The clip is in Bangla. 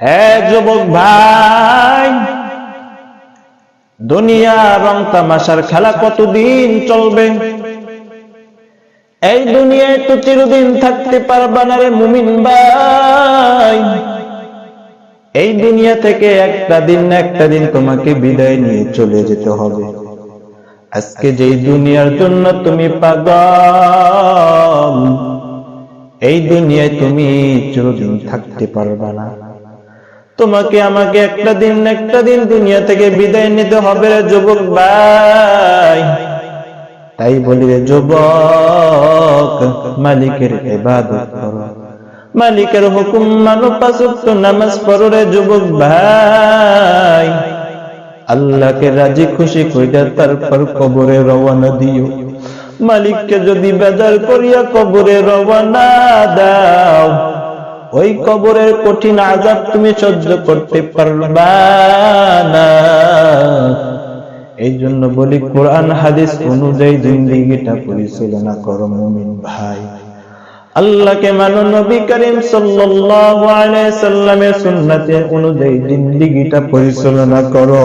হ্যাঁ যুবক ভাই, দুনিয়া রং তামাশার খেলা কতদিন চলবে? এই দুনিয়ায় তো চিরদিন থাকতে পারবা না রে মুমিন ভাই। এই দুনিয়া থেকে একটা দিন না একটা দিন তোমাকে বিদায় নিয়ে চলে যেতে হবে। আজকে যেই দুনিয়ার জন্য তুমি পাগল, এই দুনিয়ায় তুমি চিরদিন থাকতে পারবা না। তোমাকে আমাকে একটা দিন একটা দিন দুনিয়া থেকে বিদায় নিতে হবে রে যুবক ভাই। তাই বলি রে যুবক, মালিকের ইবাদত করো। মালিকের হুকুম মানো, পাঁচক্ত নামাজ পড়ো রে যুবক ভাই। আল্লাহকে রাজি, খুশি কইরা তারপর কবরে রওনা দিও। মালিককে যদি বেজার করিয়া কবরে রওনা দাও ওই কবরের কঠিন আজাব তুমি সহ্য করতে পারবা না। এই জন্য বলি, কোরআন, হাদিস অনুযায়ী জিন্দিগিটা পরিচালনা করো মুমিন ভাই। আল্লাহকে মানো, নবী করিম সাল্লাল্লাহু আলাইহি সাল্লামের সুন্নাতে অনুযায়ী জিন্দিগিটা পরিচালনা করো।